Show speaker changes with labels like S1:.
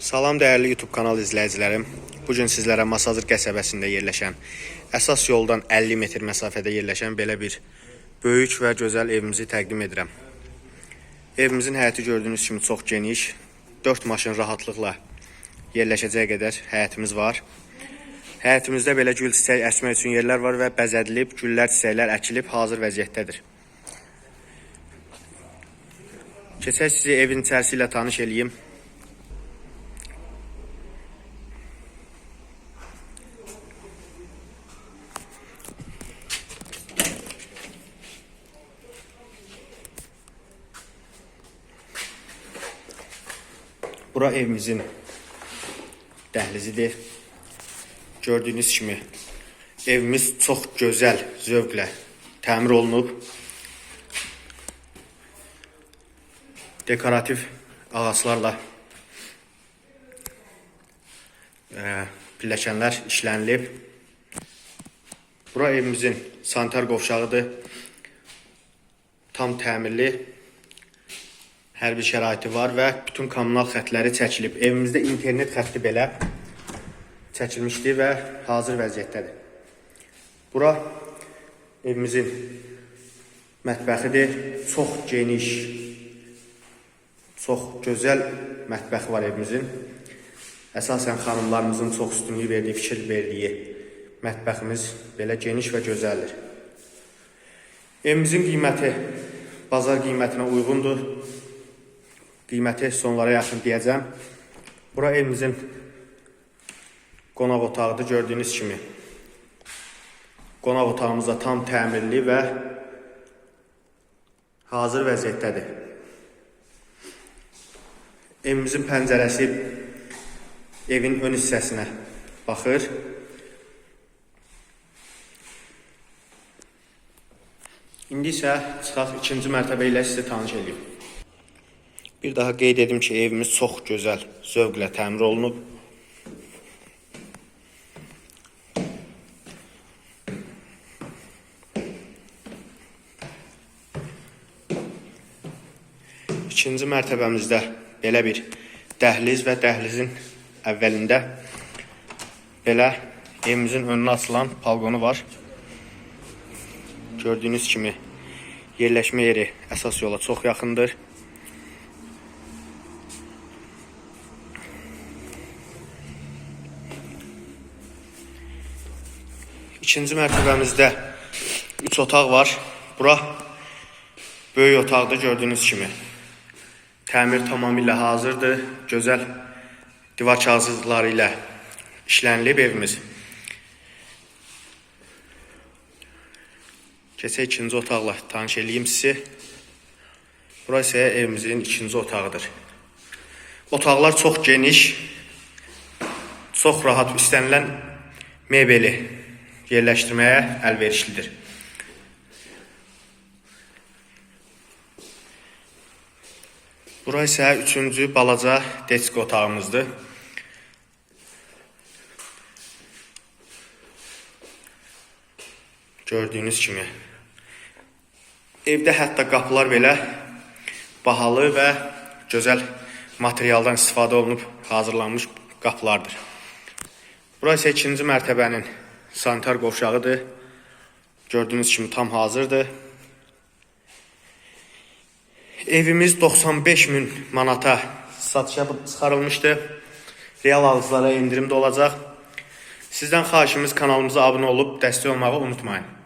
S1: Salam dəyərli YouTube kanal izləyicilərim. Bu gün sizlərə Masazır qəsəbəsində yerləşən, əsas yoldan 50 metr məsafədə yerləşən belə bir böyük və gözəl evimizi təqdim edirəm. Evimizin həyəti gördüyünüz kimi çox geniş, 4 maşın rahatlıqla yerləşəcək qədər həyətimiz var. Həyətimizdə belə gül çiçək əsmək üçün yerlər var və bəzədilib, güllər, çiçəklər əkilib hazır vəziyyətdədir. Keçək sizi evin içərisi ilə tanış eləyim. Bura evimizin dəhlizidir. Gördüyünüz kimi evimiz çox gözəl zövqlə təmir olunub. Dekorativ ağaclarla e, pilləkənlər işlənilib. Bura evimizin sanitar qovşağıdır. Tam təmirli hər bir şəraiti var və bütün kommunal xətləri çəkilib. Evimizdə internet xətti belə çəkilmişdi və hazır vəziyyətdədir. Bura evimizin mətbəxidir. Çox geniş, çox gözəl mətbəxi var evimizin. Əsasən xanımlarımızın çox üstünlük verdiyi, fikir verdiyi mətbəximiz belə geniş və gözəldir. Evimizin qiyməti bazar qiymətinə uyğundur. Qiyməti sonlara yaxın deyəcəm. Bura evimizin qonaq otağıdır gördüyünüz kimi. Qonaq otağımız da tam təmirli və hazır vəziyyətdədir. Evimizin pəncərəsi evin ön hissəsinə baxır. İndi isə çıxaq ikinci mərtəbə ilə sizi tanış edeyim. Bir daha qeyd edim ki, evimiz çox gözəl, zövqlə təmir olunub. İkinci mərtəbəmizdə belə bir dəhliz və dəhlizin əvvəlində belə evimizin önünə açılan balqonu var. Gördüyünüz kimi yerləşmə yeri əsas yola çox yaxındır. İkinci mərtəbəmizdə 3 otaq var. Bura böyük otaqdır gördüyünüz kimi. Təmir tamamilə hazırdır. Gözəl divar kağızları ilə işlənilib evimiz. Keçək ikinci otaqla tanış eləyim sizi. Bura isə evimizin ikinci otağıdır. Otaqlar çox geniş, çox rahat istənilən mebeli yerləşdirməyə əlverişlidir. Bura isə üçüncü balaca desko otağımızdır. Gördüyünüz kimi. Evdə hətta qapılar belə bahalı və gözəl materialdan istifadə olunub hazırlanmış qapılardır. Bura isə ikinci mərtəbənin sanitar qovşağıdır. Gördüyünüz kimi tam hazırdır. Evimiz 95 min manata satışa çıxarılmışdı. Real alıcılara indirimdə olacaq. Sizdən xahişimiz kanalımıza abunə olub dəstək olmağı unutmayın.